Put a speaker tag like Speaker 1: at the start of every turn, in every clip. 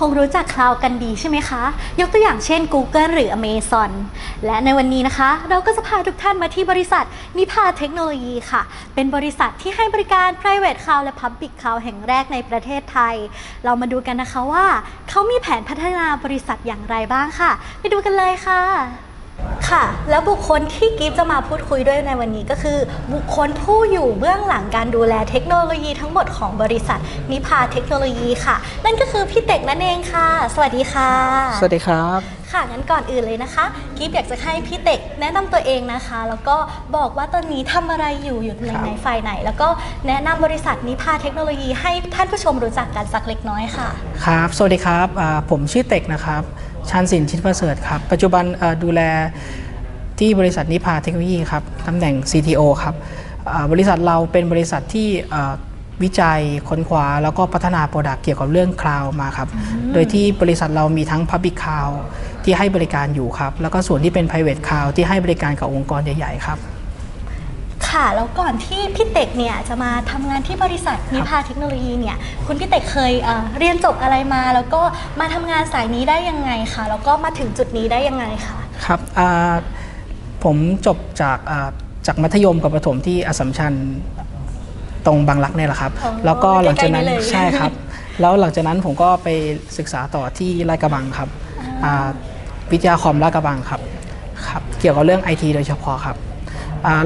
Speaker 1: คงรู้จักคลาวกันดีใช่ไหมคะ ยกตัวอย่างเช่น Google หรือ Amazon และในวันนี้นะคะ เราก็จะพาทุกท่านมาที่บริษัทนิพาเทคโนโลยีค่ะ เป็นบริษัทที่ให้บริการ private cloud และ public cloud แห่งแรกในประเทศไทย เรามาดูกันนะคะว่า เขามีแผนพัฒนาบริษัทอย่างไรบ้างค่ะ ไปดูกันเลยค่ะ ค่ะ แล้วบุคคลที่กิฟจะมาพูดคุยด้วยในวันนี้ก็คือ บุคคลผู้อยู่เบื้องหลังการดูแลเทคโนโลยีทั้งหมดของบริษัทนิพาเทคโนโลยีค่ะ นั่นก็คือพี่เต็กนั่นเองค่ะ สวัสดีค่ะ
Speaker 2: สวัสดีครับ
Speaker 1: ค่ะงั้นก่อนอื่นเลยนะคะกิฟอยากจะให้พี่เต็กแนะนำตัวเองนะคะ แล้วก็บอกว่าตอนนี้ทำอะไรอยู่อยู่ใน
Speaker 2: ครับ
Speaker 1: ไหนฝ่ายไหน แล้วก็แนะนำบริษัทนิพาเทคโนโลยีให้ท่านผู้ชมรู้จักกันสักเล็กน้อยค่ะ
Speaker 2: ครับ สวัสดีครับอ่าผมชื่อเต็กนะครับ ชันสินชินประเสริฐครับ ปัจจุบันเอ่อดูแลที่บริษัทนิพาเทคโนโลยีครับตำแหน่ง CTO ครับอ่าบริษัทเราเป็นบริษัทที่เอ่อวิจัยค้นคว้าแล้วก็พัฒนาโปรดักต์เกี่ยวกับเรื่องคลาวมาครับ โดยที่บริษัทเรามีทั้ง Public Cloud ที่ให้บริการอยู่ครับ แล้วก็ส่วนที่เป็น Private Cloud ที่ให้บริการกับองค์กรใหญ่ ๆ ครับ
Speaker 1: ค่ะ แล้วก่อนที่พี่เต็กเนี่ยจะมาทำงานที่บริษัทนิพาเทคโนโลยีเนี่ย คุณพี่เต็กเคยเอ่อเรียนจบอะไรมา แล้วก็มาทำงานสายนี้ได้ยังไงคะ แล้วก็มาถึงจุดนี้ได้ยังไงคะ
Speaker 2: ครับอ่าผมจบจากอ่าจากมัธยมกับประถมที่อสสัมชัญตรงบางรักเนี่ยแหละครับ
Speaker 1: อ๋อ
Speaker 2: แล้วก็หลังจากนั้น
Speaker 1: ใกล้ๆนี่เลย
Speaker 2: ใช่ครับ แล้วหลังจากนั้นผมก็ไปศึกษาต่อที่ลาดกระบังครับอ่าวิทยาคอมลาดกระบังครับครับ เกี่ยวกับเรื่องไอทีโดยเฉพาะครับอ่า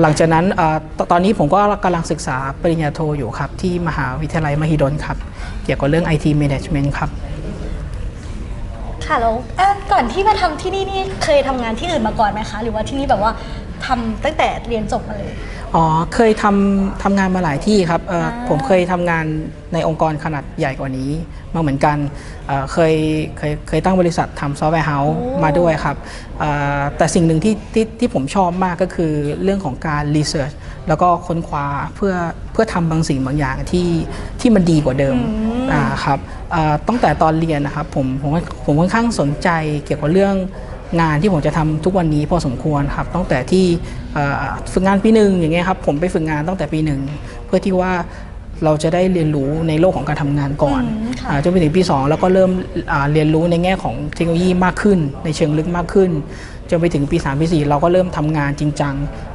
Speaker 2: หลังจากนั้นอตอนนี้ผมก็กำลังศึกษาปริญญาโทอยู่ครับ ที่มหาวิทยาลัยมหิดลครับ เกี่ยวกับเรื่อง IT Management ครับ
Speaker 1: ค่ะแล้วก่อนที่มาทำที่นี่นี่เคยทำงานที่อื่นมาก่อนไหมคะ หรือว่าที่นี่แบบว่า ทำตั้งแต่เรียนจบมาเลย
Speaker 2: อ๋อ เคยทำทำงานมาหลายที่ครับเอ่อ
Speaker 1: อ่า
Speaker 2: ผมเคยทำงานในองค์กรขนาดใหญ่กว่านี้ มาเหมือนกันเอ่อเคยเคยเคยตั้งบริษัททำซอฟต์แวร์เฮาส์มาด้วยครับเอ่อแต่สิ่งหนึ่งที่ที่ที่ผมชอบมากก็คือเรื่องของการรีเสิร์ชแล้วก็ค้นคว้าเพื่อเพื่อทำบางสิ่งบางอย่างที่ที่มันดีกว่าเดิมอ่าครับเอ่อตั้งแต่ตอนเรียนนะครับผมผมผมค่อนข้างสนใจเกี่ยวกับเรื่อง งานที่ผมจะทำทุกวันนี้พอสมควรครับตั้งแต่ที่เอ่อฝึกงานปีหนึ่งอย่างเงี้ยครับผมไปฝึกงานตั้งแต่ปีหนึ่งเพื่อที่ว่าเราจะได้เรียนรู้ในโลกของการทำงานก่อน
Speaker 1: อืมค่ะ
Speaker 2: อาจนไปถึงปี 2 แล้วก็เริ่มอ่าเรียนรู้ในแง่ของเทคโนโลยีมากขึ้น ในเชิงลึกมากขึ้นจนไปถึงปี3ปี4เราก็เริ่มทำงานจริงจัง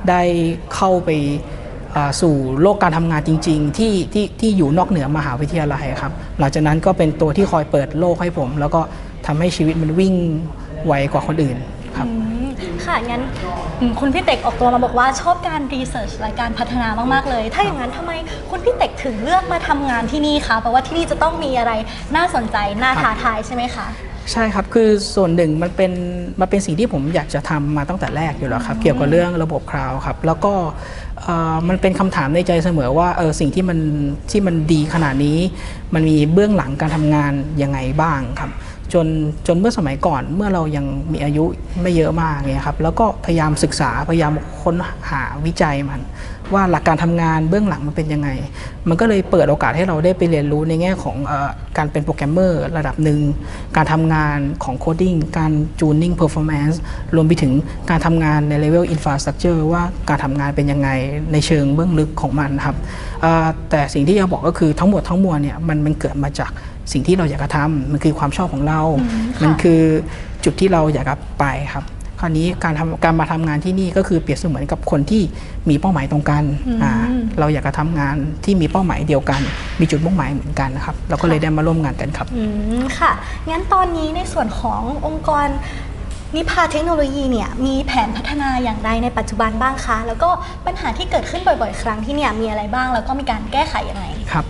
Speaker 2: ได้เข้าไปอ่าสู่โลกการทำงานจริง ๆ ที่ที่ที่อยู่นอกเหนือมหาวิทยาลัยครับ หลังจากนั้นก็เป็นตัวที่คอยเปิดโลกให้ผม แล้วก็ทำให้ชีวิตมันวิ่ง ไวกว่าคนอื่นครับ
Speaker 1: อืมค่ะ งั้นอืมคุณพี่เต็กออกตัวมาบอกว่าชอบการรีเสิร์ชและการพัฒนามาก ๆ เลย ถ้าอย่างนั้นทำไมคุณพี่เต็กถึงเลือกมาทำงานที่นี่คะ เพราะว่าที่นี่จะต้องมีอะไรน่าสนใจ น่า
Speaker 2: ครับ
Speaker 1: ท้าทายใช่ไหมคะ
Speaker 2: ใช่ครับ คือส่วนหนึ่งมันเป็นมันเป็นสิ่งที่ผมอยากจะทำมาตั้งแต่แรกอยู่แล้วครับ เกี่ยวกับเรื่องระบบคลาวด์ครับ แล้วก็เอ่อมันเป็นคำถามในใจเสมอว่าเออสิ่งที่มันที่มันดีขนาดนี้ มันมีเบื้องหลังการทำงานยังไงบ้างครับจนจนเมื่อสมัยก่อนเมื่อเรายังมีอายุไม่เยอะมากเนี่ยครับแล้วก็พยายามศึกษาพยายามค้นหาวิจัยมัน ว่าหลักการทำงานเบื้องหลังมันเป็นยังไง มันก็เลยเปิดโอกาสให้เราได้ไปเรียนรู้ในแง่ของเออการเป็นโปรแกรมเมอร์ระดับหนึ่ง การทำงานของโคดิ้งการจูนนิ่งเพอร์ฟอร์แมนซ์รวมไปถึงการทำงานในเลเวลอินฟราสตรักเจอร์ว่าการทำงานเป็นยังไงในเชิงเบื้องลึกของมันครับเอ่อแต่สิ่งที่จะบอกก็คือทั้งหมดทั้งมวลเนี่ยมันมันเกิดมาจากสิ่งที่เราอยากจะทำมันคือความชอบของเรา
Speaker 1: อืมค่ะ
Speaker 2: มันคือจุดที่เราอยากจะไปครับ คราวนี้การทำการมาทำงานที่นี่ก็คือเปรียบเสมือนกับคนที่มีเป้าหมายตรงกันอ่าเราอยากจะทำงานที่มีเป้าหมายเดียวกัน มีจุดมุ่งหมายเหมือนกันนะครับเราก็เลยได้มาร่วมงานกันครับ
Speaker 1: อืมค่ะงั้นตอนนี้ในส่วนขององค์กร นิพาเทคโนโลยีเนี่ยมีแผนพัฒนาอย่างไรในปัจจุบันบ้างคะ แล้วก็ปัญหาที่เกิดขึ้นบ่อยๆ ครั้งที่เนี่ยมีอะไรบ้าง แล้วก็มีการแก้ไขยังไง
Speaker 2: ครับ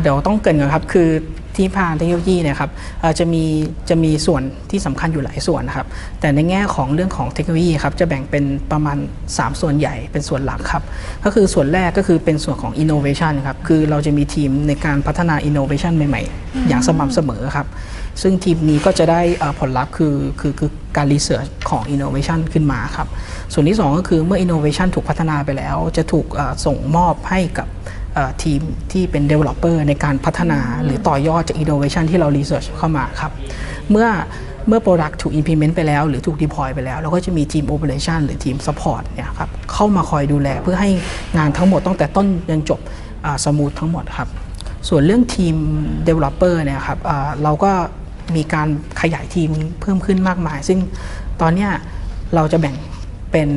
Speaker 2: เดี๋ยวต้องเกรินก่อนครับคือที่พานเทคโนโลยีเนี่ยครับจะมีจะมีส่วนที่สำคัญอยู่หลายส่วนนะครับ แต่ในแง่ของเรื่องของเทคโนโลยีครับจะแบ่งเป็นประมาณ 3 ส่วนใหญ่เป็นส่วนหลักครับ ก็คือส่วนแรกก็คือเป็นส่วนของ innovation ครับ คือเราจะมีทีมในการพัฒนา innovation ใหม่ ๆ อย่างสม่ำเสมอครับ ซึ่งทีมนี้ก็จะได้ผลลัพธ์คือคือคือการรีเสิร์ชของ innovation ขึ้นมาครับ ส่วนที่ 2 ก็คือเมื่อ innovation ถูกพัฒนาไปแล้ว จะถูกส่งมอบให้กับทีมที่เป็น developer ในการพัฒนาหรือต่อยอดจาก innovation ที่เรา research เข้ามาครับ เมื่อเมื่อ product ถูก implement ไปแล้ว หรือถูก deploy ไปแล้ว เราก็จะมีทีม operation หรือทีม support เนี่ยครับเข้ามาคอยดูแลเพื่อให้งานทั้งหมดตั้งแต่ต้นจนจบสมูททั้งหมดครับ ส่วนเรื่องทีม developer เนี่ยครับเราก็ มีการขยายทีมเพิ่มขึ้นมากมาย ซึ่งตอนนี้เราจะแบ่งเป็น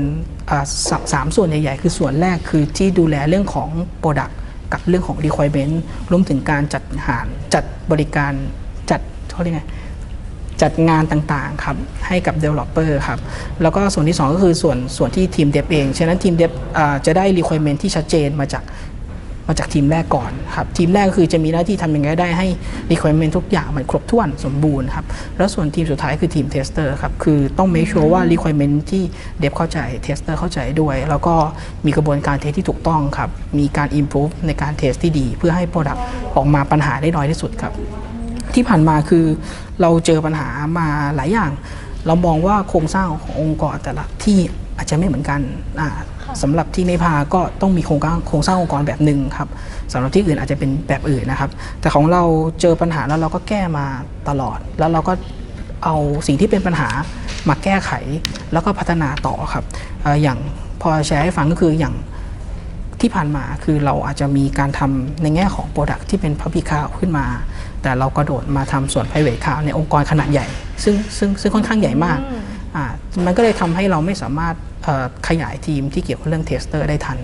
Speaker 2: สามสามส่วนใหญ่ๆ คือส่วนแรกคือที่ดูแลเรื่องของ Product กับเรื่องของ Requirement รวมถึงการจัดหารจัดบริการจัดเขาเรียกไงจัดงานต่างๆครับให้กับ Developer ครับแล้วก็ส่วนที่ 2 ก็คือส่วนส่วนที่ทีม Dev เอง ฉะนั้นทีม Dev อ่าจะได้ requirement ที่ชัดเจนมาจาก มาจากทีมแรกก่อนครับทีมแรกก็คือจะมีหน้าที่ทำยังไงได้ให้ requirement ทุกอย่างมันครบถ้วนสมบูรณ์ครับแล้วส่วนทีมสุดท้ายคือทีม Tester ครับคือต้อง make sure ว่า requirement ที่ Dev เข้าใจ Tester เข้าใจด้วย แล้วก็มีกระบวนการเทสที่ถูกต้องครับมีการ improve ในการเทสที่ดี เพื่อให้ product ออกมาปัญหาได้น้อยที่สุดครับ ที่ผ่านมาคือเราเจอปัญหามาหลายอย่าง เรามองว่าโครงสร้างขององค์กรแต่ละที่ อาจจะไม่เหมือนกันอ่าสำหรับที่เนพาก็ต้องมีโครงสร้างโครงสร้างองค์กรแบบหนึ่งครับสำหรับที่อื่นอาจจะเป็นแบบอื่นนะครับ แต่ของเราเจอปัญหาแล้วเราก็แก้มาตลอด แล้วเราก็เอาสิ่งที่เป็นปัญหามาแก้ไข แล้วก็พัฒนาต่อครับเอ่ออย่างพอแชร์ให้ฟังก็คืออย่างที่ผ่านมาคือเราอาจจะมีการทำในแง่ของ Product ที่เป็น Public Cloud ขึ้นมา แต่เรากระโดดมาทำส่วน Private Cloud ในองค์กรขนาดใหญ่ ซึ่งซึ่งซึ่งค่อนข้างใหญ่มากอ่ามันก็เลยทำให้เราไม่สามารถเอ่อ ขยายทีมที่เกี่ยวกับเรื่อง Tester ได้ทัน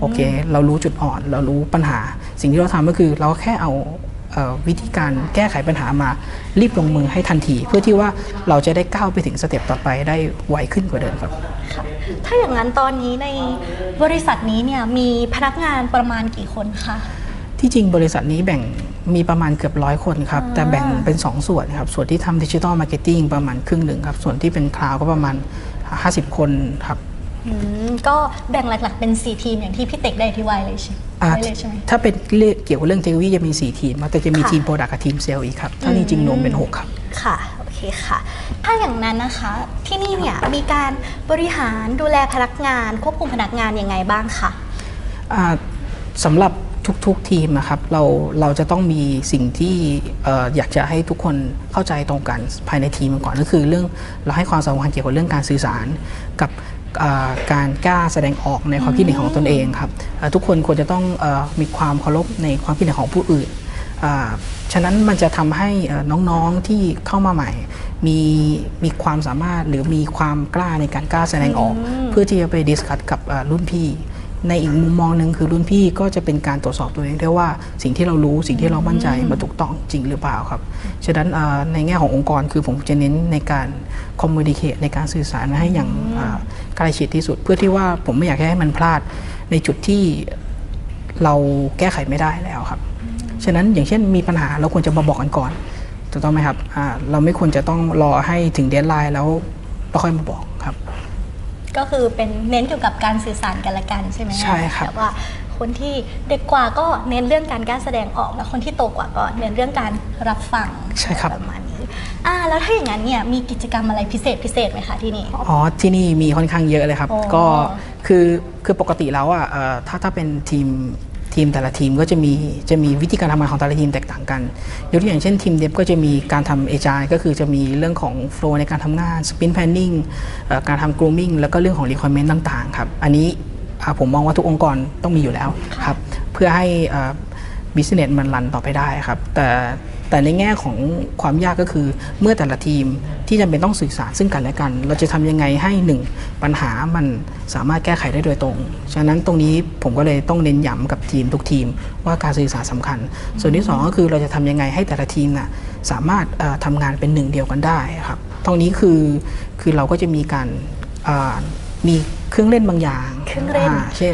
Speaker 2: โอเค เรารู้จุดอ่อน เรารู้ปัญหา สิ่งที่เราทำก็คือเราแค่เอาเอ่อวิธีการแก้ไขปัญหามารีบลงมือให้ทันที เพื่อที่ว่าเราจะได้ก้าวไปถึงสเต็ปต่อไปได้ไวขึ้นกว่าเดิมครับ
Speaker 1: ค่ะถ้าอย่างนั้นตอนนี้ในบริษัทนี้เนี่ยมีพนักงานประมาณกี่คนคะ
Speaker 2: ที่จริงบริษัทนี้แบ่งมีประมาณเกือบร้อยคนครับ
Speaker 1: อ่า
Speaker 2: แต่แบ่งเป็น 2 ส่วนครับ ส่วนที่ทำดิจิทัลมาร์เก็ตติ้งประมาณครึ่งหนึ่งครับ ส่วนที่เป็นคลาวก็ประมาณ 50 คนครับ
Speaker 1: อืมก็แบ่งหลักๆเป็น 4 ทีมอย่างที่พี่เต็กได้อธิบายเลยใช่
Speaker 2: อ่า
Speaker 1: ไว้เลยใช่ไหม
Speaker 2: ถ้าเป็นเรื่องเกี่ยวกับเรื่องเทคโนโลยีจะมี 4 ทีมครับแต่จะมี
Speaker 1: ค่ะ
Speaker 2: ทีมโปรดักต์กับทีมเซลล์อีกครับถ้าจริงๆรวมเป็น 6 ครับ
Speaker 1: ค่ะโอเคค่ะ ถ้าอย่างนั้นนะคะที่นี่เนี่ยมีการบริหารดูแลพนักงาน ควบคุมพนักงานยังไงบ้างคะ
Speaker 2: อ่าสำหรับ ทุกๆทีมนะครับเราเราจะต้องมีสิ่งที่เอ่ออยากจะให้ทุกคนเข้าใจตรงกันภายในทีมก่อนก็คือเรื่องเราให้ความสำคัญเกี่ยวกับเรื่องการสื่อสารกับอ่าการกล้าแสดงออกในความคิดเห็นของตนเองครับเอ่อทุกคนควรจะต้องเออมีความเคารพในความคิดเห็นของผู้อื่นอ่าฉะนั้นมันจะทำให้เอ่อน้องๆที่เข้ามาใหม่ มีมีความสามารถหรือมีความกล้าในการกล้าแสดงออก เพื่อที่จะไปดิสคัตกับเอ่อรุ่นพี่ ในอีกมุมมองหนึ่งคือรุ่นพี่ก็จะเป็นการตรวจสอบตัวเองได้ว่าสิ่งที่เรารู้สิ่งที่เรามั่นใจมันถูกต้องจริงหรือเปล่าครับ ฉะนั้นเอ่อในแง่ขององค์กรคือผมจะเน้นในการคอมมูนิเคตในการสื่อสารให้อย่างเอ่อใกล้ชิดที่สุด เพื่อที่ว่าผมไม่อยากให้มันพลาดในจุดที่เราแก้ไขไม่ได้แล้วครับ ฉะนั้นอย่างเช่นมีปัญหาเราควรจะมาบอกกันก่อนถูกต้องไหมครับอ่าเราไม่ควรจะต้องรอให้ถึงเดทไลน์แล้วเราค่อยมาบอกครับ
Speaker 1: ก็คือเป็นเน้นเกี่ยวกับการสื่อสารกันละกันใช่ไหม
Speaker 2: ใช่ครับ
Speaker 1: แต่ว่าคนที่เด็กกว่าก็เน้นเรื่องการกล้าแสดงออกแล้วคนที่โตกว่าก็เน้นเรื่องการรับฟัง
Speaker 2: ใช่ครับ
Speaker 1: ประมาณนี้อ่าแล้วถ้าอย่างนั้นเนี่ยมีกิจกรรมอะไรพิเศษพิเศษไหมคะที่นี่
Speaker 2: อ๋อที่นี่มีค่อนข้างเยอะเลยครับ
Speaker 1: อ๋อ
Speaker 2: ก็คือคือปกติแล้วอะเอ่อถ้าถ้าเป็นทีม ทีมแต่ละทีมก็จะมีจะมีวิธีการทำงานของแต่ละทีมแตกต่างกันยกตัวอย่างเช่นทีมเดฟก็จะมีการทำเอจายก็คือจะมีเรื่องของโฟล์ในการทำงานสปินแพนนิ่งการทำกรูมิ่งแล้วก็เรื่องของรีคอ i r e m e n t ต่าง ๆ ครับ อันนี้ผมมองว่าทุกองค์กรต้องมีอยู่แล้วครับ เพื่อให้บิสเนสมันรันต่อไปได้ครับ แต่ แต่ในแง่ของความยากก็คือเมื่อแต่ละทีมที่จำเป็นต้องสื่อสารซึ่งกันและกัน เราจะทำยังไงให้หนึ่งปัญหามันสามารถแก้ไขได้โดยตรง ฉะนั้นตรงนี้ผมก็เลยต้องเน้นย้ำกับทีมทุกทีมว่าการสื่อสารสำคัญ ส่วนที่สองก็คือเราจะทำยังไงให้แต่ละทีมน่ะสามารถเอ่อทำงานเป็นหนึ่งเดียวกันได้ครับตรงนี้คือคือเราก็จะมีการ มีเครื่องเล่นบางอย่าง
Speaker 1: เครื่องเล่นา
Speaker 2: เช่น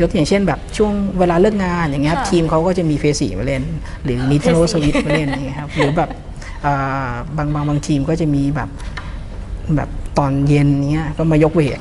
Speaker 2: ยกตัวอย่างเช่นแบบช่วงเวลาเลิกงานอย่างเงี้ยครับ
Speaker 1: ค่ะ
Speaker 2: ทีมเขาก็จะมีเฟสีมาเล่น หรือนิเทโรสวิตมาเล่นอย่างเงี้ยครับหรือแบบอ่าบางบางบางทีมก็จะมีแบบแบบตอนเย็นเงี้ยก็มายกเวท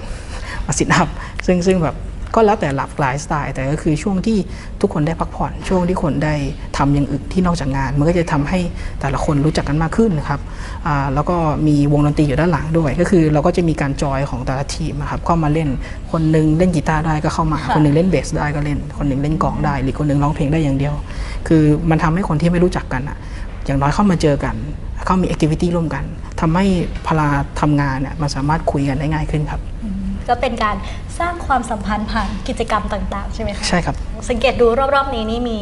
Speaker 2: มาสิทอัพซึ่งซึ่งแบบ ก็แล้วแต่หลักหลายสไตล์ แต่ก็คือช่วงที่ทุกคนได้พักผ่อน ช่วงที่คนได้ทำอย่างอื่นที่นอกจากงาน มันก็จะทำให้แต่ละคนรู้จักกันมากขึ้นนะครับอ่าแล้วก็มีวงดนตรีอยู่ด้านหลังด้วย ก็คือเราก็จะมีการจอยของแต่ละทีมนะครับเข้ามาเล่นคนหนึงเล่นกีตาร์ได้ก็เข้ามา
Speaker 1: ค่ะ
Speaker 2: คนหนึงเล่นเบสได้ก็เล่น คนหนึงเล่นกลองได้หรือคนหนึงร้องเพลงได้อย่างเดียว คือมันทำให้คนที่ไม่รู้จักกันอะอย่างน้อยเข้ามาเจอกัน เข้ามีแอคทิวิตี้ร่วมกันทำให้พลาทำงานเนี่ยมันสามารถคุยกันได้ง่ายขึ้นครับ
Speaker 1: ก็เป็นการสร้างความสัมพันธ์ผ่านกิจกรรมต่าง ๆ ใช่ไหมคะ
Speaker 2: ใช่ครับ
Speaker 1: สังเกตดูรอบๆนี้นี่มี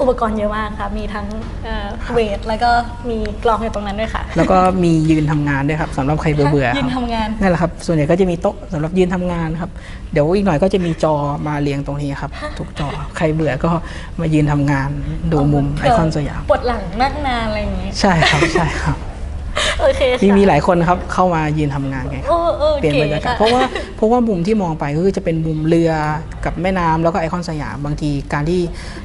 Speaker 1: อุปกรณ์เยอะมากค่ะ มีทั้งเวท แล้วก็มีกลองอยู่ตรงนั้นด้วยค่ะ
Speaker 2: แล้วก็มียืนทำงานด้วยครับสำหรับใครเบื่อเบื่อๆ
Speaker 1: ยืน
Speaker 2: ครับ
Speaker 1: ทำงาน
Speaker 2: นั่นแหละครับ ส่วนใหญ่ก็จะมีโต๊ะสำหรับยืนทำงานครับ เดี๋ยวอีกหน่อยก็จะมีจอมาเรียงตรงนี้ครับ ทุกจอใครเบื่อก็มายืนทำงานดูมุมไอคอนสยาม
Speaker 1: ปวดหลังนั่งนานอะไรอย่างงี้
Speaker 2: ใช่ครับใช่ครับ
Speaker 1: โอเค
Speaker 2: มี
Speaker 1: ค่ะ
Speaker 2: มีหลายคนครับเข้ามายืนทำงานกันครับ
Speaker 1: โอ้เออ
Speaker 2: เปลี่ยน
Speaker 1: เก๋
Speaker 2: บรรยากาศ
Speaker 1: ค่ะ
Speaker 2: เพราะว่าเพราะว่ามุมที่มองไปก็คือจะเป็นมุมเรือกับแม่น้ำแล้วก็ไอคอนสยามบางทีการที่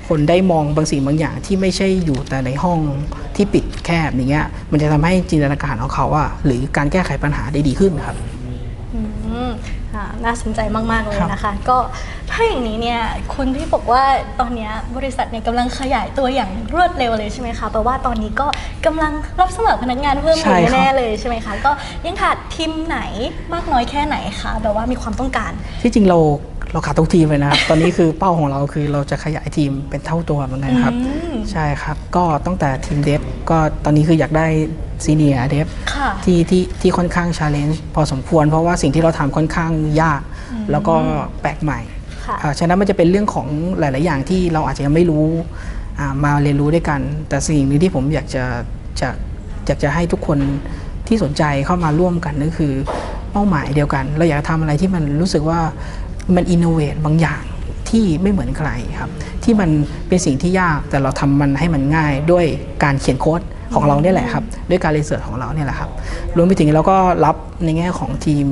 Speaker 2: คนได้มองบางสิ่งบางอย่างที่ไม่ใช่อยู่แต่ในห้องที่ปิดแคบอย่างเงี้ยมันจะทำให้จินตนาการของเขาอะหรือการแก้ไขปัญหาได้ดีขึ้นครับ
Speaker 1: อืมอ่า น่าสนใจมาก ๆ เลย
Speaker 2: ครับ
Speaker 1: นะคะ ก็ถ้าอย่างนี้เนี่ยคุณที่บอกว่าตอนเนี้ยบริษัทเนี่ยกำลังขยายตัวอย่างรวดเร็วเลยใช่ไหมคะแปลว่าตอนนี้ก็กำลังรับสมัครพนักงานเพิ่มอ
Speaker 2: ใช่
Speaker 1: ยู่
Speaker 2: ครับ
Speaker 1: แน่ๆเลยใช่ไหมคะ ก็ยังขาดทีมไหนมากน้อยแค่ไหนคะแบบว่ามีความต้องการ
Speaker 2: ที่จริงเราเราขาดทุกทีมเลยนะครับ ตอนนี้คือเป้าของเราคือเราจะขยายทีมเป็นเท่าตัวเหมือนกันครับ
Speaker 1: อืม
Speaker 2: ใช่ครับ ก็ตั้งแต่ทีมเดฟก็ตอนนี้คืออยากได้ซีเนียเดฟ
Speaker 1: ค่ะ
Speaker 2: ที่ที่ที่ค่อนข้างชาเลนจ์พอสมควร เพราะว่าสิ่งที่เราทำค่อนข้างยาก แล้วก็แปลกใหม่
Speaker 1: ค่ะ
Speaker 2: อ่าฉะนั้นมันจะเป็นเรื่องของหลาย ๆ อย่างที่เราอาจจะยังไม่รู้อ่ามาเรียนรู้ด้วยกัน แต่สิ่งหนึงที่ผมอยากจะจะอยากจะให้ทุกคนที่สนใจเข้ามาร่วมกันก็คือเป้าหมายเดียวกัน เราอยากทำอะไรที่มันรู้สึกว่ามันอินโนเวทบางอย่างที่ไม่เหมือนใครครับ ที่มันเป็นสิ่งที่ยากแต่เราทำมันให้มันง่ายด้วยการเขียนโค้ด ของเราเนี่ยแหละครับด้วยการรีเสิร์ชของเราเนี่ยแหละครับรวมไปถึงเราก็รับในแง่ของทีม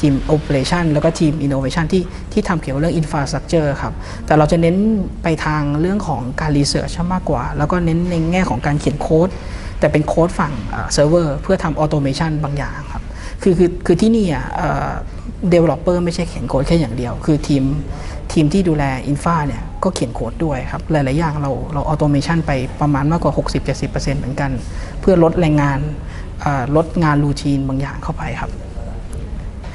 Speaker 2: ทีม operation แล้วก็ทีม innovation ที่ที่ทำเกี่ยวกับเรื่อง infrastructure ครับแต่เราจะเน้นไปทางเรื่องของการ research มากกว่า แล้วก็เน้นในแง่ของการเขียนโค้ดแต่เป็นโค้ดฝั่งเซิร์ฟเวอร์เพื่อทำ automation บางอย่างครับคือคือคือที่นี่อะเอ่อ developer ไม่ใช่เขียนโค้ดแค่อย่างเดียว คือทีมทีมที่ดูแล infra เนี่ย ก็เขียนโค้ดด้วยครับ หลาย ๆ อย่างเราเรา automation ไปประมาณมากกว่า 60-70%เหมือนกัน เพื่อลดแรงงานเอ่อลดงานรูทีนบางอย่างเข้าไปครับ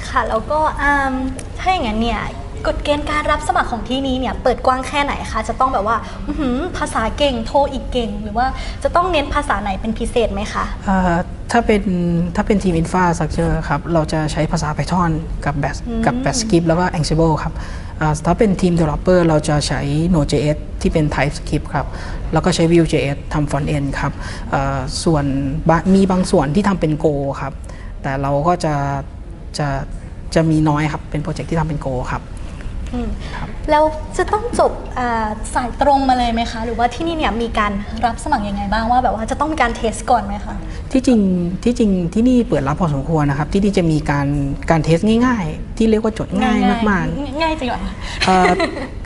Speaker 1: ค่ะ แล้วก็อืมถ้าอย่างนั้นเนี่ยกฎเกณฑ์การรับสมัครของที่นี้เนี่ยเปิดกว้างแค่ไหนคะจะต้องแบบว่าอื้อหือภาษาเก่งโทรอีกเก่ง หรือว่าจะต้องเน้นภาษาไหนเป็นพิเศษไหมคะ
Speaker 2: เอ่อ ถ้าเป็นถ้าเป็นทีม Infrastructure ครับ เราจะใช้ภาษา Python กับ Bash กับ Bash Script แล้วก็ Ansible ครับอ่าถ้าเป็นทีม Developer เราจะใช้ Node.js ที่เป็น TypeScript ครับ แล้วก็ใช้ Vue.js ทำ Front End ครับอ่าส่วนบะมีบางส่วนที่ทำเป็น Go ครับ แต่เราก็จะจะจะมีน้อยครับ เป็นโปรเจกต์ที่ทำเป็น Go ครับ
Speaker 1: อืม แล้วจะต้องจบอ่าสายตรงมาเลยไหมคะ หรือว่าที่นี่เนี่ยมีการรับสมัครยังไงบ้างว่าแบบว่าจะต้องมีการเทสก่อนไหมคะ
Speaker 2: ที่จริงที่จริงที่นี่เปิดรับพอสมควรนะครับ ที่นี่จะมีการการเทสง่าย ๆ ที่เรียกว่าจดง่ายมากๆ
Speaker 1: ง่ายจริงเหรอคะ
Speaker 2: เอ่อ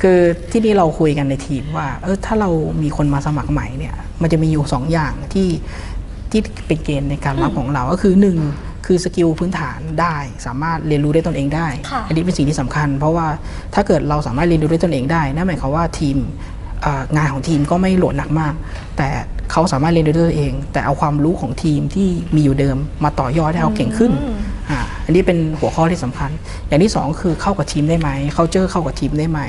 Speaker 2: คือที่นี่เราคุยกันในทีมว่าเออถ้าเรามีคนมาสมัครใหม่เนี่ยมันจะมีอยู่ 2 อย่างที่ที่เป็นเกณฑ์ในการรับของเราก็คือ 1 คือสกิลพื้นฐานได้ สามารถเรียนรู้ได้ตนเองได้
Speaker 1: ค่ะ
Speaker 2: อันนี้เป็นสิ่งที่สำคัญ เพราะว่าถ้าเกิดเราสามารถเรียนรู้ได้ตนเองได้นั่นหมายความว่าทีมเอ่องานของทีมก็ไม่โหลดหนักมาก แต่เขาสามารถเรียนรู้ได้ตัวเอง แต่เอาความรู้ของทีมที่มีอยู่เดิมมาต่อยอดให้เขาเก่งขึ้น
Speaker 1: อืม
Speaker 2: อ่าอันนี้เป็นหัวข้อที่สำคัญ อย่างที่ 2 คือเข้ากับทีมได้ไหมเขาเจอเข้ากับทีมได้ไหม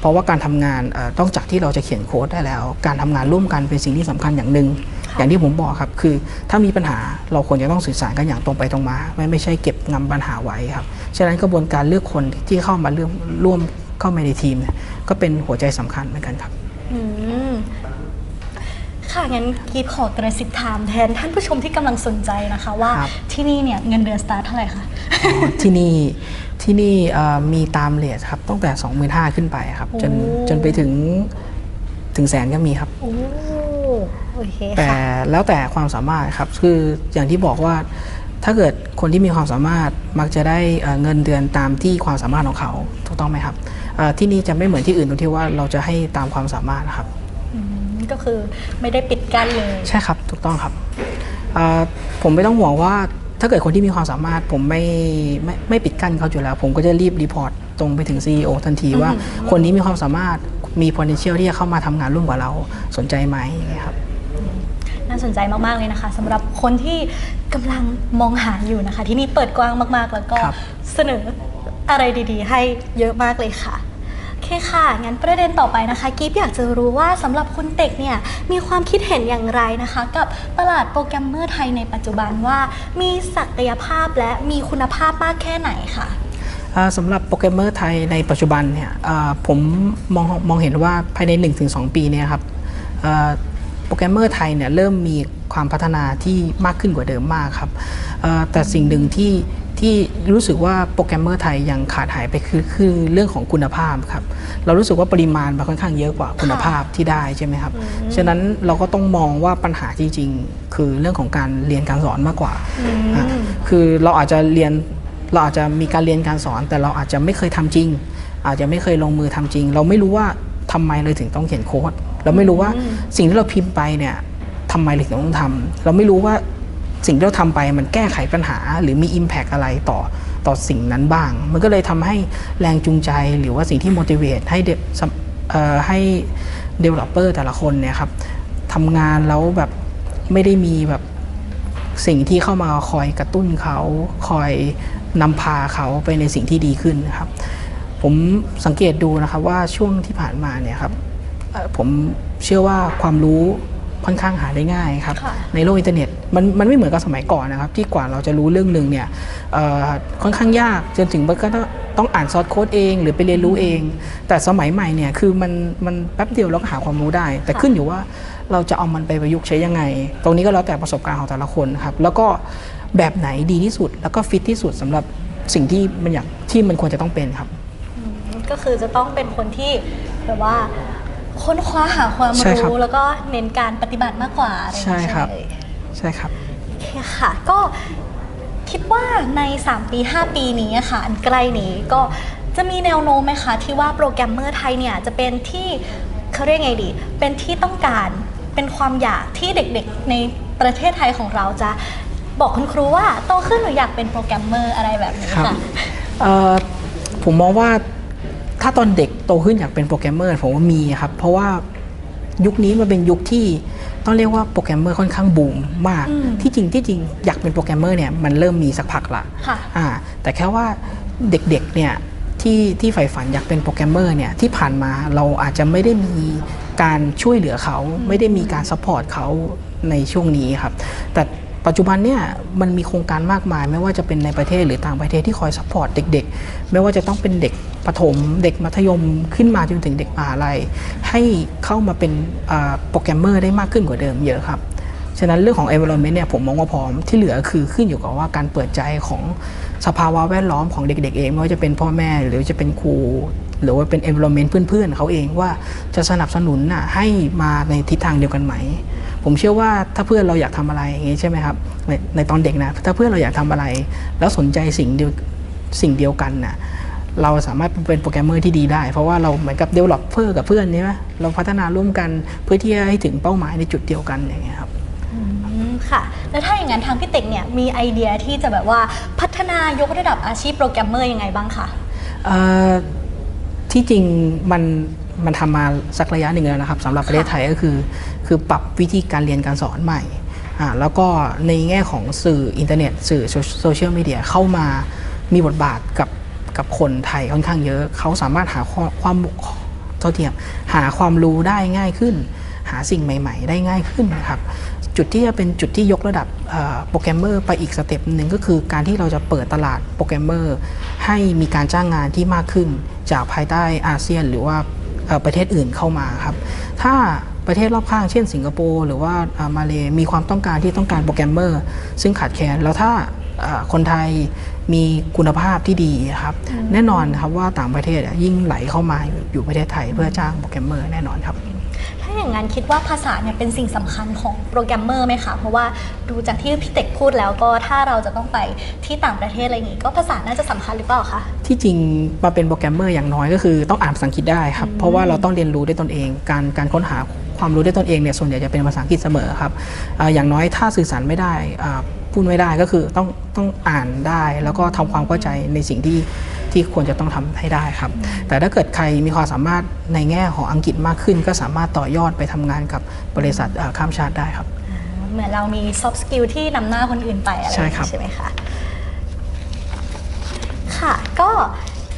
Speaker 2: เพราะว่าการทำงานเอ่อต้องจากที่เราจะเขียนโค้ดได้แล้ว การทำงานร่วมกันเป็นสิ่งที่สำคัญอย่างหนึ่ง อย่างที่ผมบอกครับคือถ้ามีปัญหาเราควรจะต้องสื่อสารกันอย่างตรงไปตรงมา ไม่ไม่ใช่เก็บงำปัญหาไว้ครับฉะนั้นกระบวนการเลือกคนที่เข้ามาเร่วมร่วมเข้ามาในทีมเนี่ยก็เป็นหัวใจสำคัญเหมือนกันครับ
Speaker 1: อืมค่ะงั้นกีบขอกระซิบถามแทนท่านผู้ชมที่กำลังสนใจนะคะว่า
Speaker 2: ครับ
Speaker 1: ที่นี่เนี่ยเงินเดือนสตาร์ทเท่าไหร่คะ
Speaker 2: อ๋อที่นี่ที่นี่เอ่อมีตามเลทครับตั้งแต่ 25,000 ขึ้นไปครับจน
Speaker 1: โอ้
Speaker 2: จนไปถึงถึงแสนก็มีครับ
Speaker 1: โอ้โอ เค
Speaker 2: แต่
Speaker 1: ค่ะ
Speaker 2: แล้วแต่ความสามารถครับ คืออย่างที่บอกว่าถ้าเกิดคนที่มีความสามารถมักจะได้เอ่อเงินเดือนตามที่ความสามารถของเขาถูกต้องไหมครับเอ่อที่นี่จะไม่เหมือนที่อื่นตรงที่ว่าเราจะให้ตามความสามารถนะครับ
Speaker 1: อืมก็คือไม่ได้ปิดกั้นเลย
Speaker 2: ใช่ครับถูกต้องครับเอ่อผมไม่ต้องห่วงว่าถ้าเกิดคนที่มีความสามารถผมไม่ไม่ไม่ปิดกั้นเขาอยู่แล้ว ผมก็จะรีบรีพอร์ตตรงไปถึง CEO ทันทีว่า
Speaker 1: อืม
Speaker 2: คนนี้มีความสามารถมี potential ที่จะเข้ามาทำงานร่วมกับเราสนใจไหมอย่างเงี้ยครับ
Speaker 1: น่าสนใจมากๆเลยนะคะสำหรับคนที่กำลังมองหาอยู่นะคะ ที่นี่เปิดกว้างมากๆ แล้วก็
Speaker 2: ครับ
Speaker 1: เสนออะไรดีๆ ให้เยอะมากเลยค่ะโอเคค่ะงั้นประเด็นต่อไปนะคะกิฟอยากจะรู้ว่าสำหรับคุณเต็กเนี่ยมีความคิดเห็นอย่างไรนะคะ กับตลาดโปรแกรมเมอร์ไทยในปัจจุบันว่า มีศักยภาพและมีคุณภาพมากแค่ไหนค่ะ
Speaker 2: อ่าสำหรับโปรแกรมเมอร์ไทยในปัจจุบันเนี่ยอ่าผมมองมองเห็นว่าภายใน 1-2 ปีเนี่ยครับเอ่อโป รแกรมเมอร์ไทยเนี่ยเริ่มมีความพัฒนาที่มากขึ้นกว่าเดิมมากครับเอ่อแต่สิ่งหนึ่งที่ที่รู้สึกว่าโปรแกรมเมอร์ไทยยังขาดหายไปคือคือเรื่องของคุณภาพครับ เรารู้สึกว่าปริมาณมันค่อนข้างเยอะกว่าคุณภาพที่ได้ใช่ไหมครับ ฉะนั้นเราก็ต้องมองว่าปัญหาจริง ๆ คือเรื่องของการเรียนการสอนมากกว่าอะคือเราอาจจะเรียนเราอาจจะมีการเรียนการสอน แต่เราอาจจะไม่เคยทำจริง อาจจะไม่เคยลงมือทำจริง เราไม่รู้ว่า ทำไมเลยถึงต้องเขียนโค้ด เราไม่รู้ว่าสิ่งที่เราพิมพ์ไปเนี่ยทำไมถึงต้องทำเราไม่รู้ว่าสิ่งที่เราทำไปมันแก้ไขปัญหา หรือมี Impact อะไรต่อต่อสิ่งนั้นบ้าง มันก็เลยทำให้แรงจูงใจหรือว่าสิ่งที่ motivate ให้เดเอ่อให้ developer แต่ละคนเนี่ยครับทำงานแล้วแบบไม่ได้มีแบบสิ่งที่เข้ามาคอยกระตุ้นเขา คอยนำพาเขาไปในสิ่งที่ดีขึ้นนะครับ ผมสังเกตดูนะครับว่าช่วงที่ผ่านมาเนี่ยครับเอ่อผมเชื่อว่าความรู้ค่อนข้างหาได้ง่ายครับ
Speaker 1: ค่ะ
Speaker 2: ในโลกอินเทอร์เน็ตมันมันไม่เหมือนกับสมัยก่อนนะครับ ที่กว่าเราจะรู้เรื่องหนึ่งเนี่ยเอ่อค่อนข้างยากจนถึงมันก็ต้องต้องอ่านซอสโค้ดเอง หรือไปเรียนรู้เอง แต่สมัยใหม่เนี่ยคือมันมันแป๊บเดียวเราก็หาความรู้ได้ แต่ขึ้นอยู่ว่าเราจะเอามันไปประยุกต์ใช้ยังไง ตรงนี้ก็แล้วแต่ประสบการณ์ของแต่ละคนครับแล้วก็แบบไหนดีที่สุด แล้วก็ฟิตที่สุดสำหรับสิ่งที่มันอยากที่มันควรจะต้องเป็นครับ
Speaker 1: ก็คือจะต้องเป็นคนที่แบบว่าค้นคว้าหาความ
Speaker 2: ใช่ครับ
Speaker 1: รู้ แล้วก็เน้นการปฏิบัติมากกว่าอะไรอย่าง
Speaker 2: ใช่
Speaker 1: นี้
Speaker 2: ครับ
Speaker 1: ไหมเอ่ย
Speaker 2: ใช่ครับ
Speaker 1: โอเคค่ะก็คิดว่าใน 3 ปี 5 ปีนี้อะค่ะอันใกล้นี้ก็จะมีแนวโน้มไหมคะ ที่ว่าโปรแกรมเมอร์ไทยเนี่ย จะเป็นที่เขาเรียกไงดี เป็นที่ต้องการเป็นความอยากที่เด็กๆในประเทศไทยของเราจะบอกคุณครูว่าโตขึ้นหนูอยากเป็นโปรแกรมเมอร์อะไรแบบนี้
Speaker 2: ครับ
Speaker 1: ค่ะ
Speaker 2: เอ่อผมมองว่า ถ้าตอนเด็กโตขึ้นอยากเป็นโปรแกรมเมอร์ผมว่ามีครับ เพราะว่ายุคนี้มันเป็นยุคที่ต้องเรียกว่าโปรแกรมเมอร์ค่อนข้างบูมมาก
Speaker 1: อืม
Speaker 2: ที่จริงที่จริงอยากเป็นโปรแกรมเมอร์เนี่ยมันเริ่มมีสักพักละ
Speaker 1: ค่ะ
Speaker 2: อ่าแต่แค่ว่าเด็กๆเนี่ยที่ที่ใฝ่ฝันอยากเป็นโปรแกรมเมอร์เนี่ยที่ผ่านมาเราอาจจะไม่ได้มีการช่วยเหลือเขา ไม่ได้มีการซัพพอร์ตเขาในช่วงนี้ครับ แต่ปัจจุบันเนี่ยมันมีโครงการมากมาย ไม่ว่าจะเป็นในประเทศหรือต่างประเทศที่คอยซัพพอร์ตเด็ก ๆ ไม่ว่าจะต้องเป็นเด็ก ประถมเด็กมัธยมขึ้นมาจนถึงเด็กมหาลัยให้เข้ามาเป็นโปรแกรมเมอร์ได้มากขึ้นกว่าเดิมเยอะครับ ฉะนั้นเรื่องของ environment เนี่ยผมมองว่าพร้อมที่เหลือคือขึ้นอยู่กับว่าการเปิดใจของสภาวะแวดล้อมของเด็กๆเองไม่ว่าจะเป็นพ่อแม่หรือจะเป็นครูหรือว่าเป็น environment เพื่อนๆเขาเองว่าจะสนับสนุนน่ะให้มาในทิศทางเดียวกันไหม ผมเชื่อว่าถ้าเพื่อนเราอยากทำอะไรอย่างงี้ใช่ไหมครับในในตอนเด็กนะถ้าเพื่อนเราอยากทำอะไร แล้วสนใจสิ่งเดียวสิ่งเดียวกันน่ะ เราสามารถเป็นโปรแกรมเมอร์ที่ดีได้ เพราะว่าเราเหมือนกับ developer กับเพื่อนใช่ไหมเราพัฒนาร่วมกันเพื่อที่จะให้ถึงเป้าหมายในจุดเดียวกันอย่างเงี้ยครับ
Speaker 1: อืมค่ะ แล้วถ้าอย่างนั้นทางพี่เต็กเนี่ยมีไอเดียที่จะแบบว่าพัฒนายกระดับอาชีพโปรแกรมเมอร์ยังไงบ้างคะ
Speaker 2: เอ่อที่จริงมันมันทำมาสักระยะหนึ่งแล้วนะครับสำหรับประเทศไทยก็คือ คือปรับวิธีการเรียนการสอนใหม่อ่าแล้วก็ในแง่ของสื่ออินเทอร์เน็ต สื่อโซเชียลมีเดียเข้ามามีบทบาทกับ กับคนไทยค่อนข้างเยอะ เขาสามารถหาความเท่าเทียมหาความรู้ได้ง่ายขึ้น หาสิ่งใหม่ ๆ ได้ง่ายขึ้นนะครับจุดที่จะเป็นจุดที่ยกระดับโปรแกรมเมอร์ไปอีกสเต็ปหนึ่งก็คือการที่เราจะเปิดตลาดโปรแกรมเมอร์ให้มีการจ้างงานที่มากขึ้น จากภายใต้อาเซียน หรือว่าประเทศอื่นเข้ามาครับ ถ้าประเทศรอบข้างเช่นสิงคโปร์หรือว่ามาเลมีความต้องการที่ต้องการโปรแกรมเมอร์ซึ่งขาดแคลนแล้วถ้าคนไทย มีคุณภาพที่ดีครับแน่นอนครับว่าต่างประเทศอะยิ่งไหลเข้ามาอยู่อยู่ประเทศไทยเพื่อจ้างโปรแกรมเมอร์แน่นอนครับ
Speaker 1: ถ้าอย่างนั้นคิดว่าภาษาเนี่ยเป็นสิ่งสำคัญของโปรแกรมเมอร์ไหมคะ เพราะว่าดูจากที่พี่เต็กพูดแล้วก็ถ้าเราจะต้องไปที่ต่างประเทศอะไรอย่างงี้ ก็ภาษาน่าจะสำคัญหรือเปล่าคะ
Speaker 2: ที่จริงมาเป็นโปรแกรมเมอร์อย่างน้อยก็คือต้องอ่านภาษาอังกฤษได้ครับ เพราะว่าเราต้องเรียนรู้ด้วยตนเอง การการค้นหาความรู้ด้วยตนเองเนี่ยส่วนใหญ่จะเป็นภาษาอังกฤษเสมอครับอาอย่างน้อยถ้าสื่อสารไม่ได้อ่า พูดไม่ได้ก็คือต้องต้องอ่านได้ แล้วก็ทำความเข้าใจในสิ่งที่ที่ควรจะต้องทำให้ได้ครับ แต่ถ้าเกิดใครมีความสามารถในแง่ของอังกฤษมากขึ้น ก็สามารถต่อยอดไปทำงานกับบริษัทอ่าข้ามชาติได้ครับ
Speaker 1: เหมือนเรามี soft skill ที่นำหน้าคนอื่นไปอะไรอย่าง
Speaker 2: ใช่
Speaker 1: งี้
Speaker 2: ครับ
Speaker 1: ใช่ไหมคะค่ะ ก็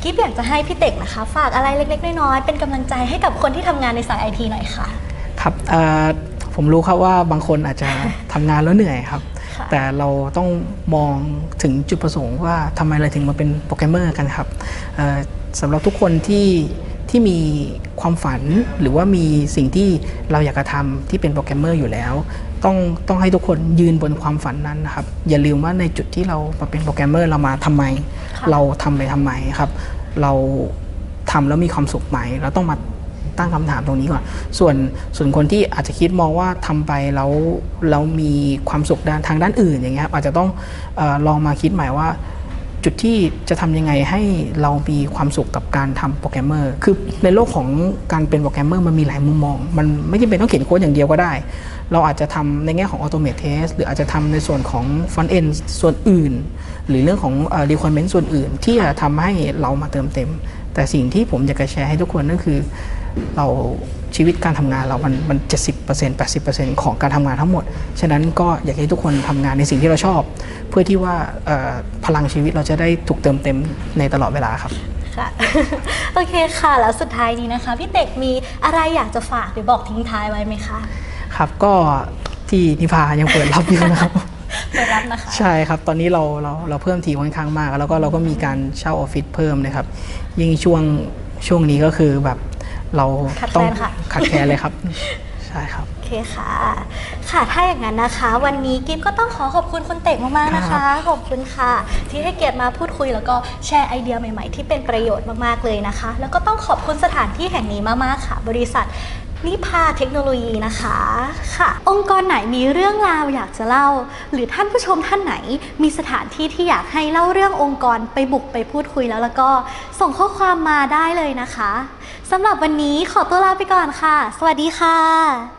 Speaker 1: กิฟอยากจะให้พี่เต็กนะคะ ฝากอะไรเล็ก ๆ น้อยๆเป็นกำลังใจให้กับคนที่ทำงานในสายไอทีหน่อยค่ะ
Speaker 2: ครับเอ่อผมรู้ครับว่าบางคนอาจจะทำงานแล้วเหนื่อยครับ
Speaker 1: ค่ะ
Speaker 2: แต่เราต้องมองถึงจุดประสงค์ว่าทำไมเราถึงมาเป็นโปรแกรมเมอร์กันครับเอ่อสำหรับทุกคนที่ที่ที่มีความฝันหรือว่ามีสิ่งที่เราอยากจะทำที่เป็นโปรแกรมเมอร์อยู่แล้ว ต้องต้องให้ทุกคนยืนบนความฝันนั้นนะครับ อย่าลืมว่าในจุดที่เรามาเป็นโปรแกรมเมอร์เรามาทำไม
Speaker 1: ค่ะ
Speaker 2: เราทำไปทำไมครับ เราทำแล้วมีความสุขไหม เราต้องมา ตั้งคำถามตรงนี้ก่อน ส่วนส่วนคนที่อาจจะคิดมองว่าทำไปแล้วเรามีความสุขด้านทางด้านอื่นอย่างเงี้ยครับอาจจะต้องอลองมาคิดใหม่ว่า จุดที่จะทำยังไงให้เรามีความสุขกับการทำโปรแกรมเมอร์คือในโลกของการเป็นโปรแกรมเมอร์มันมีหลายมุมมอง มันไม่จำเป็นต้องเขียนโค้ดอย่างเดียวก็ได้ เราอาจจะทำในแง่ของ automate test หรืออาจจะทำในส่วนของ front end ส่วนอื่น หรือเรื่องของเอ่อ requirement ส่วนอื่น ที่จะทำให้เรามาเติมเต็ม แต่สิ่งที่ผมอยากจะแชร์ให้ทุกคนนั่นคือ เราชีวิตการทำงานเรามันมัน70% 80%ของการทำงานทั้งหมด ฉะนั้นก็อยากให้ทุกคนทำงานในสิ่งที่เราชอบ เพื่อที่ว่าเอ่อพลังชีวิตเราจะได้ถูกเติมเต็มในตลอดเวลาครับ
Speaker 1: ค่ะโอเคค่ะ แล้วสุดท้ายนี้นะคะ พี่เต็กมีอะไรอยากจะฝากหรือบอกทิ้งท้ายไว้ไหมคะ
Speaker 2: ครับก็ที่นิพายังเปิดรับอยู่นะครับ
Speaker 1: เปิดรับนะคะ
Speaker 2: ใช่ครับ ตอนนี้เราเราเราเพิ่มทีมค่อนข้างมาก แล้วก็เราก็มีการเช่าออฟฟิศเพิ่มนะครับ ยิ่งช่วงช่วงนี้ก็คือแบบ เรา
Speaker 1: ขาด
Speaker 2: ต้อง
Speaker 1: แคลนค่ะ
Speaker 2: ขาดแคลนเลยครับ ใช่ครับ
Speaker 1: โอเคค่ะ ค่ะถ้าอย่างนั้นนะคะ วันนี้กิฟก็ต้องขอขอบคุณคุณเต็กมากๆนะคะ ขอบคุณค่ะ ที่ให้เกียรติมาพูดคุยแล้วก็แชร์ไอเดียใหม่ ๆ ที่เป็นประโยชน์มากๆเลยนะคะ แล้วก็ต้องขอบคุณสถานที่แห่งนี้มากๆค่ะ บริษัท นิพาเทคโนโลยีนะคะค่ะ องค์กรไหนมีเรื่องราวอยากจะเล่า หรือท่านผู้ชมท่านไหน มีสถานที่ที่อยากให้เล่าเรื่ององค์กรไปบุกไปพูดคุยแล้วแล้วก็ส่งข้อความมาได้เลยนะคะสำหรับวันนี้ขอตัวลาไปก่อนค่ะ สวัสดีค่ะ